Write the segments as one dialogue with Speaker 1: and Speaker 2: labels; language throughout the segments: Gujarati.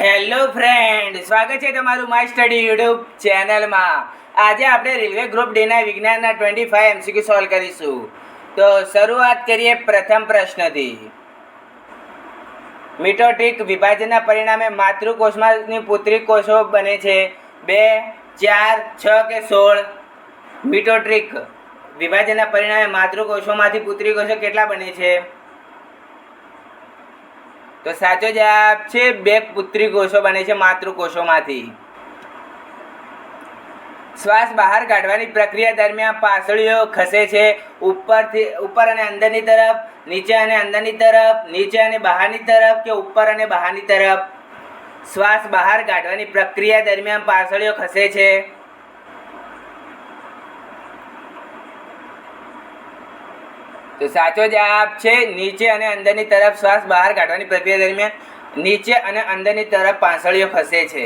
Speaker 1: હેલો ફ્રેન્ડ, સ્વાગત છે તમારું માય સ્ટડી યુટ્યુબ ચેનલમાં. આજે આપણે રેલવે ગ્રુપ ડેના વિજ્ઞાનના ટ્વેન્ટી ફાઈવ એમસીક્યુ સોલ્વ કરીશું. તો શરૂઆત કરીએ પ્રથમ પ્રશ્નથી. મિટોટિક વિભાજનના પરિણામે માતૃકોષમાંની પુત્રી કોષો બને છે. બે, ચાર, છ કે સોળ? મિટોટ્રિક વિભાજનના પરિણામે માતૃકોષોમાંથી પુત્રી કોષો કેટલા બને છે? તો સાચો જવાબ છે બે પુત્રી કોષો બને છે માતૃકોષોમાંથી. શ્વાસ બહાર કાઢવાની પ્રક્રિયા દરમિયાન પાસળીઓ ખસે છે. ઉપરથી, ઉપર અને અંદરની તરફ, નીચે અને અંદરની તરફ, નીચે અને બહારની તરફ કે ઉપર અને બહારની તરફ. શ્વાસ બહાર કાઢવાની પ્રક્રિયા દરમિયાન પાસળીઓ ખસે છે. તો સાચો જવાબ છે નીચે અને અંદરની તરફ શ્વાસ બહાર કાઢવાની પ્રક્રિયા દરમિયાન નીચે અને અંદરની તરફ પાંસળીઓ ખસે છે.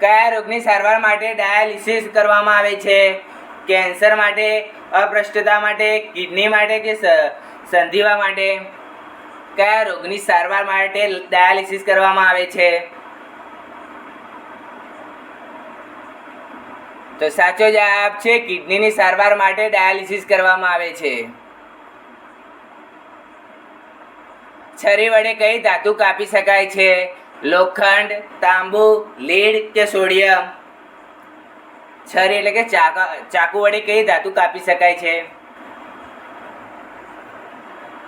Speaker 1: કયા રોગની સારવાર માટે ડાયાલિસિસ કરવામાં આવે છે? કેન્સર માટે અપ્રષ્ટતા માટે, કિડની માટે કે સંધિવા માટે? કયા રોગની સારવાર માટે ડાયાલિસિસ કરવામાં આવે છે? તો સાચો જવાબ છે કિડનીની સારવાર માટે ડાયાલિસિસ કરવામાં આવે છે. છરી વડે કઈ ધાતુ કાપી શકાય છે? લોખંડ, તાંબુ, લીડ કે સોડિયમ? છરી એટલે કે ચાકા, ચાકુ વડે કઈ ધાતુ કાપી શકાય છે?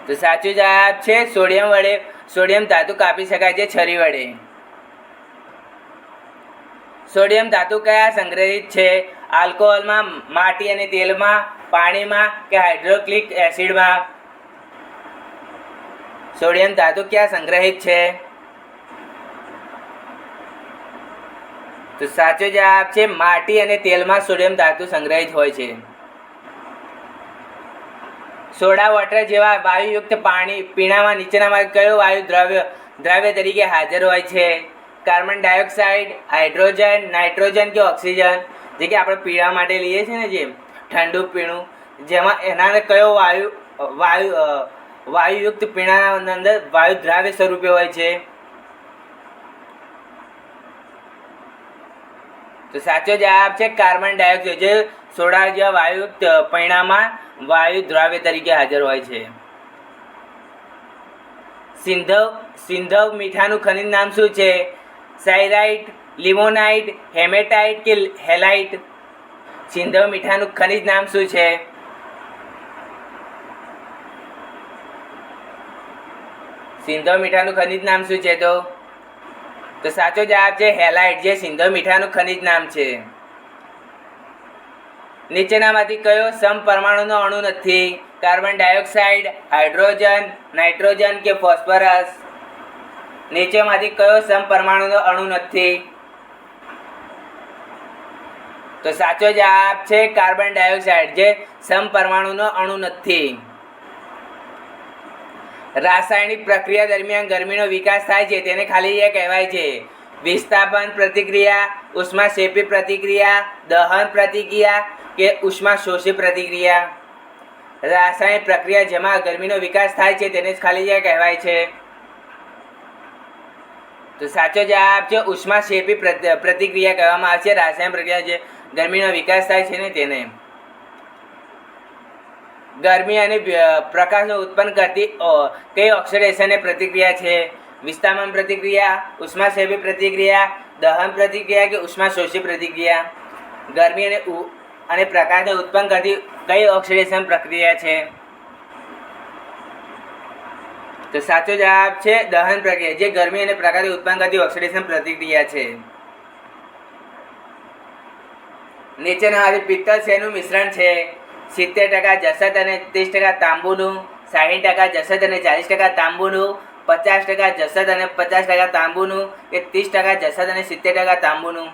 Speaker 1: તો સાચો જવાબ છે સોડિયમ વડે, સોડિયમ ધાતુ કાપી શકાય છે છરી વડે. સોડિયમ ધાતુ કયા સંગ્રહિત છે? આલ્કોહોલમાં, માટી અને તેલમાં, પાણીમાં કે હાઇડ્રોક્લિક એસિડમાં? સોડિયમ ધાતુ ક્યાં સંગ્રહિત છે? તો સાચો જવાબ છે, માટી અને તેલમાં સોડિયમ ધાતુ સંગ્રહિત હોય છે. સોડા વોટર જેવા વાયુયુક્ત પાણી પીણામાં નીચેનામાં કયો વાયુ દ્રવ્ય દ્રવ્ય તરીકે હાજર હોય છે? કાર્બન ડાયોક્સાઇડ, હાઇડ્રોજન, નાઇટ્રોજન કે ઓક્સિજન, જે કે આપણે પીવા માટે લઈએ છીએ ને જે ઠંડુ પીણું, જેમાં એના કયો વાયુ વાયુ વાયુયુક્ત પીણાના અંદર વાયુ દ્રાવ્ય સ્વરૂપે હોય છે? તો સાચો જવાબ છે કાર્બન ડાયોક્સાઇડ, જે સોડા જેવા વાયુયુક્ત પૈણામાં વાયુ દ્રાવ્ય તરીકે હાજર હોય છે. સિંધવ સિંધવ મીઠાનું ખનિજ નામ શું છે? સાયરાઇટ લિમોનાઇટ હેમેટાઇટ કે હેલાઇટ સિંધવ મીઠાનું ખનિજ નામ શું છે? સિંધવ મીઠાનું ખનિજ નામ શું છે તો? તો સાચો જવાબ છે હેલાઇટ જે સિંધવ મીઠાનું ખનિજ નામ છે. નીચેનામાંથી કયો સમપરમાણુનો અણુ નથી? કાર્બન ડાયોક્સાઇડ, હાઇડ્રોજન, નાઇટ્રોજન કે ફોસ્ફરસ? નીચેમાંથી કયો સમપરમાણુનો અણુ નથી? તો સાચો જવાબ છે કાર્બન ડાયોક્સાઇડ, જે સમપરમાણુનો અણુ નથી. રાસાયણિક પ્રક્રિયા દરમિયાન ગરમીનો વિકાસ થાય છે, તેને ખાલી જગ્યા કહેવાય છે. વિસ્થાપન પ્રતિક્રિયા, ઉષ્માક્ષેપી પ્રતિક્રિયા, દહન પ્રતિક્રિયા કે ઉષ્માશોષી પ્રતિક્રિયા. રાસાયણિક પ્રક્રિયા જેમાં ગરમીનો વિકાસ થાય છે, તેને જ ખાલી જગ્યા કહેવાય છે. તો સાચો જવાબ છે ઉષ્મા શેપી પ્રતિક્રિયા કહેવામાં આવે છે. રાસાયણિક પ્રક્રિયા જે ગરમીનો વિકાસ થાય છે ને તેને. ગરમી અને પ્રકાશનો ઉત્પન્ન કરતી કઈ ઓક્સિડેશન પ્રતિક્રિયા છે? વિસ્તામન પ્રતિક્રિયા ઉષ્માક્ષેપી પ્રતિક્રિયા, દહન પ્રતિક્રિયા કે ઉષ્માશોષી પ્રતિક્રિયા? ગરમી અને અને પ્રકાશને ઉત્પન્ન કરતી કઈ ઓક્સિડેશન પ્રક્રિયા છે? તો સાચો જવાબ છે દહન પ્રક્રિયા, જે ગરમી અને પ્રકાશને ઉત્પન્ન કરતી ઓક્સિડેશન પ્રતિક્રિયા છે. નીચેના હારી પિત્તળ શેનું મિશ્રણ છે? સિત્તેર ટકા જસત અને ત્રીસ ટકા તાંબુનું, સાહીઠ ટકા જસત અને ચાલીસ ટકા તાંબુનું, પચાસ ટકા જસત અને પચાસ ટકા તાંબુનું, કે ત્રીસ ટકા જસત અને સિત્તેર ટકા તાંબુનું?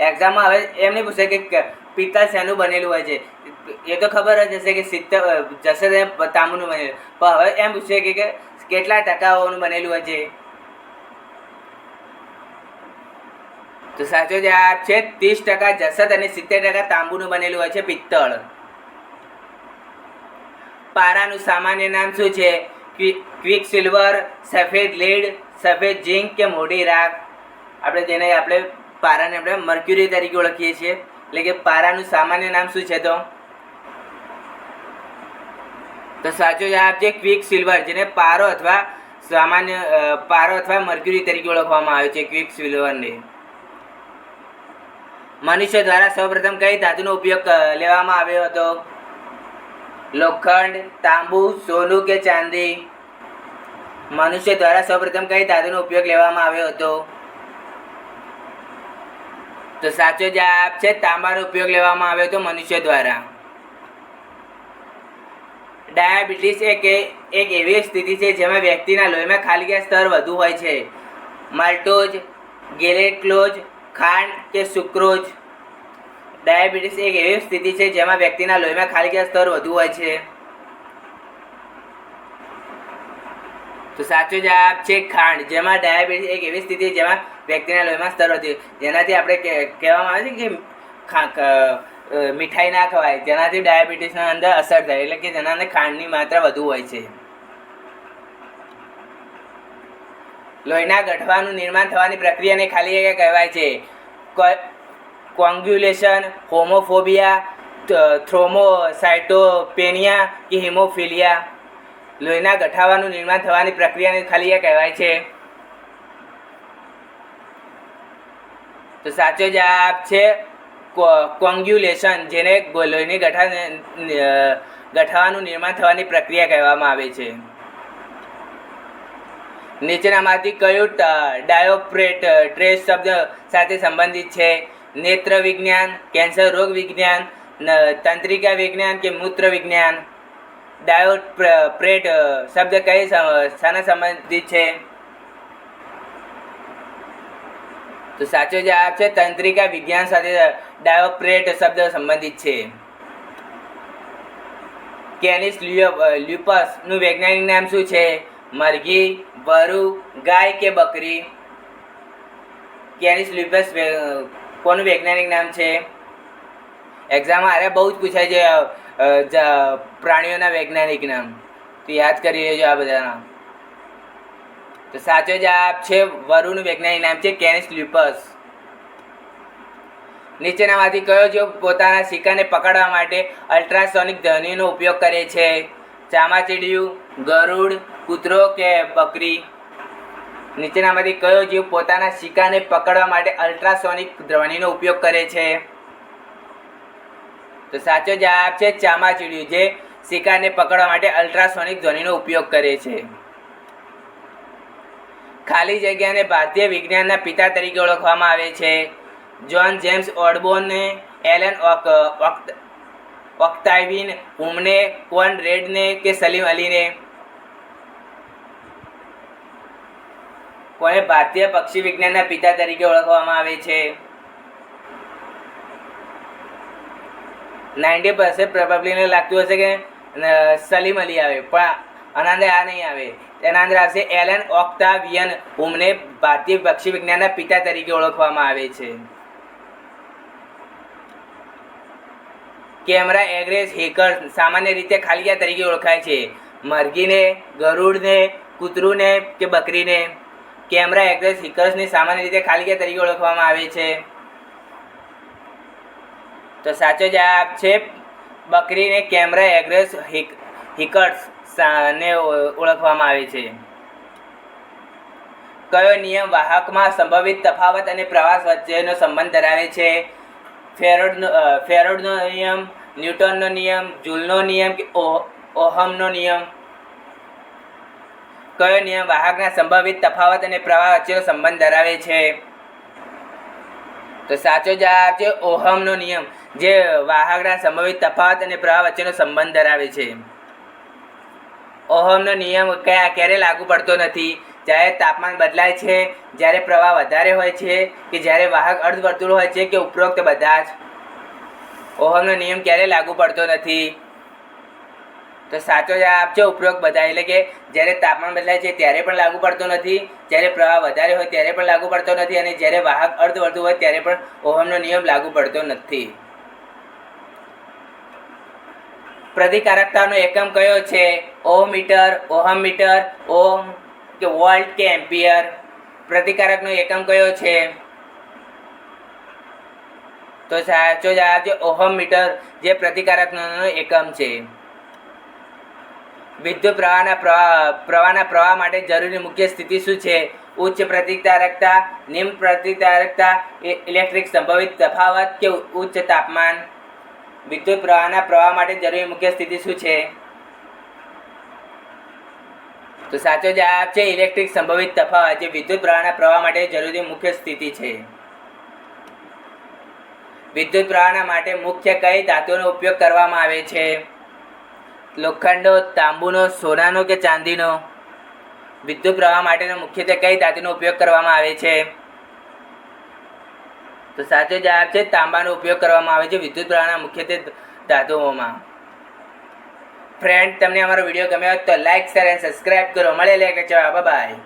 Speaker 1: એક્ઝામમાં હવે એમ નહીં પૂછે કે પિત્તળ શેનું બનેલું હોય છે. એ તો ખબર જ હશે કે સિત્તેર જશે અને તાંબુનું બનેલું. પણ હવે એમ પૂછે કે કેટલા ટકાઓનું બનેલું હોય છે? તો સાચો જવાબ છે ત્રીસ ટકા જસત અને સિત્તેર ટકા તાંબુનું બનેલું હોય છે પિત્તળ. પારાનું સામાન્ય નામ શું છે? ક્વિક સિલ્વર સફેદ લીડ, સફેદ ઝીંક કે મોડી રાખ? આપણે જેને આપણે પારાને આપણે મર્ક્યુરી તરીકે ઓળખીએ છીએ. એટલે કે પારાનું સામાન્ય નામ શું છે તો? તો સાચો જવાબ છે ક્વિક સિલ્વર, જેને પારો અથવા સામાન્ય પારો અથવા મર્ક્યુરી તરીકે ઓળખવામાં આવે છે ક્વિક સિલ્વરને. મનુષ્ય દ્વારા સૌપ્રથમ કઈ ધાતુનો ઉપયોગ લેવામાં આવ્યો હતો? લોખંડ, તાંબુ, સોનું કે ચાંદી? મનુષ્ય દ્વારા સૌપ્રથમ કઈ ધાતુનો ઉપયોગ લેવામાં આવ્યો હતો? તો સાચો જવાબ છે, તાંબાનો ઉપયોગ લેવામાં આવ્યો હતો મનુષ્ય દ્વારા. ડાયાબિટીસ એક એક એવી સ્થિતિ છે, જેમાં વ્યક્તિના લોહીમાં ખાલીગ્યા સ્તર વધુ હોય છે. માલ્ટોજ ગેલેક્લોજ ખાંડ કે સુક્રોજ ડાયાબિટીસ એક એવી સ્થિતિ છે, જેમાં વ્યક્તિના લોહીમાં ખાલીગ્યા સ્તર વધુ હોય છે. તો સાચો જવાબ છે ખાંડ, જેમાં ડાયાબિટીસ એક એવી સ્થિતિ જેમાં વ્યક્તિના લોહીમાં સ્તર વધુ જેનાથી આપણે કહેવામાં આવે છે કે મીઠાઈ ના ખવાય, જેનાથી ડાયાબિટીસના અંદર અસર થાય, એટલે કે જેના અંદર ખાંડની માત્રા વધુ હોય છે. લોહીના ગઠવાનું નિર્માણ થવાની પ્રક્રિયાને ખાલી જગ્યા કહેવાય છે. કોંગ્યુલેશન, હોમોફોબિયા થ્રોમોસાઇટોપેનિયા કે હિમોફિલિયા. લોહીના ગઠાવાનું નિર્માણ થવાની પ્રક્રિયાને ખાલી એ કહેવાય છે. તો સાચો જવાબ છે કોંગ્યુલેશન, જેને લોહીની ગઠા ગઠાવાનું નિર્માણ થવાની પ્રક્રિયા કહેવામાં આવે છે. નીચેનામાંથી કયું ડાયોપ્રેટ, ટ્રેસ શબ્દ સાથે સંબંધિત છે? નેત્ર વિજ્ઞાન કેન્સર રોગ વિજ્ઞાન તંત્રિકા વિજ્ઞાન કે મૂત્ર વિજ્ઞાન ડાયોપ્રેટ શબ્દ કઈ શાના સંબંધિત છે? તો સાચો જવાબ છે તંત્રિકા વિજ્ઞાન સાથે ડાયોપ્રેટ શબ્દ સંબંધિત છે. કેનિસ લ્યુપસનું વૈજ્ઞાનિક નામ શું છે? મરઘી, વરુ, ગાય કે બકરી? કેનિસ લ્યુપસ કોનું વૈજ્ઞાનિક નામ છે? એક્ઝામમાં આરે બહુ જ પૂછાય છે પ્રાણીઓના વૈજ્ઞાનિક નામ. તો યાદ કરી લેજો આ બધા નામ. તો સાચો જવાબ છે વરુણ વૈજ્ઞાનિક નામ છે કેનિસ લ્યુપસ. નીચેનામાંથી કયો જીવ પોતાના સિક્કાને પકડવા માટે અલ્ટ્રાસોનિક ધ્વનિનો ઉપયોગ કરે છે? ચામાચીડિયું, ગરુડ, કૂતરો કે બકરી? નીચેનામાંથી કયો જીવ પોતાના સિક્કાને પકડવા માટે અલ્ટ્રાસોનિક ધ્વનિનો ઉપયોગ કરે છે? તો સાચો જવાબ છે ચામાચીડિયું, જે શિકારને પકડવા માટે અલ્ટ્રાસોનિક ધ્વનિનો ઉપયોગ કરે છે. ખાલી જગ્યાને ભારતીય વિજ્ઞાનના પિતા તરીકે ઓળખવામાં આવે છે. જ્હોન જેમ્સ ઓડબોનને એલન ઓક ઓક્ટ- ઓક્ટાવિન હુમને, કોન રેડને કે સલીમ અલીને? કોને ભારતીય પક્ષી વિજ્ઞાનના પિતા તરીકે ઓળખવામાં આવે છે? નાઇન્ટી પર્સન્ટ પ્રોબેબલીને લાગતું હશે કે સલીમ અલી આવે, પણ આના આ નહીં આવે. તેના અંદર આવશે એલન ઓક્ટાવિયન હુમને ભારતીય પક્ષી વિજ્ઞાનના પિતા તરીકે ઓળખવામાં આવે છે. કેમેરા એગ્રેસ હેકર સામાન્ય રીતે ખાલિયા તરીકે ઓળખાય છે. મરઘીને, ગરુડને, કૂતરુંને કે બકરીને? કેમેરા એગ્રેસ હેકર્સને સામાન્ય રીતે ખાલિયા તરીકે ઓળખવામાં આવે છે. તો સાચો જવાબ છે બકરીને કેમેરા એગ્રેસ હિકર્સ ને ઓળખવામાં આવે છે. કયો નિયમ વાહકમાં સંભવિત તફાવત અને પ્રવાસ વચ્ચેનો સંબંધ ધરાવે છે? ફેરોડનો ફેરોડનો નિયમ, ન્યૂટનનો નિયમ, જૂલનો નિયમ કે ઓહમનો નિયમ? કયો નિયમ વાહકના સંભવિત તફાવત અને પ્રવાહ વચ્ચેનો સંબંધ ધરાવે છે? તો સાચો જવાબ છે ઓહમનો નિયમ. જે વાહકના સંભવિત તફાવત અને પ્રવાહ વચ્ચેનો સંબંધ ધરાવે છે. ઓહમનો નિયમ કયા, ક્યારે લાગુ પડતો નથી? જ્યારે તાપમાન બદલાય છે, જ્યારે પ્રવાહ વધારે હોય છે, કે જ્યારે વાહક અર્ધવર્તુળ હોય છે, કે ઉપરોક્ત બધા જ? ઓહમનો નિયમ ક્યારે લાગુ પડતો નથી? તો સાચો જવાબ છે ઉપરોક્ત બધા, એટલે કે જ્યારે તાપમાન બદલાય છે, ત્યારે પણ લાગુ પડતો નથી, જ્યારે પ્રવાહ વધારે હોય, ત્યારે પણ લાગુ પડતો નથી, અને જ્યારે વાહક અર્ધવર્તુળ હોય, ત્યારે પણ ઓહમનો નિયમ લાગુ પડતો નથી. પ્રતિકારકતાનો એકમ કયો છે? Ohm metre ohm metre ohm કે વોલ્ટ કે એમ્પિયર? પ્રતિકારકનો એકમ કયો છે? તો સાચો જવાબ છે ઓહમ મીટર જે પ્રતિકારકનો એકમ છે. વિદ્યુત પ્રવાહના પ્રવાહ પ્રવાહના પ્રવાહ માટે જરૂરી મુખ્ય સ્થિતિ શું છે? ઉચ્ચ પ્રતિકારકતા, નિમ્ન પ્રતિકારકતા ઇલેક્ટ્રિક સંભવિત તફાવત કે ઉચ્ચ તાપમાન? વિદ્યુત પ્રવાહના પ્રવાહ માટે જરૂરી મુખ્ય સ્થિતિ શું છે? તો સાચો જવાબ છે ઇલેક્ટ્રિક સંભવિત તફાવત. જે વિદ્યુત પ્રવાહના પ્રવાહ માટે જરૂરી મુખ્ય સ્થિતિ છે. વિદ્યુત પ્રવાહના માટે મુખ્ય કઈ ધાતુનો ઉપયોગ કરવામાં આવે છે? લોખંડનો, તાંબુનો, સોનાનો કે ચાંદીનો? વિદ્યુત પ્રવાહ માટેનો મુખ્યત્વે કઈ ધાતુનો ઉપયોગ કરવામાં આવે છે? તો સાચો જવાબ છે, તાંબાનો ઉપયોગ કરવામાં આવે છે, વિદ્યુત પ્રવાહના મુખ્યત્વે ધાતુઓમાં. ફ્રેન્ડ તમને અમારો વીડિયો ગમ્યો હોય તો લાઇક શેર અને સબસ્ક્રાઈબ કરો. મળે લે કે બાય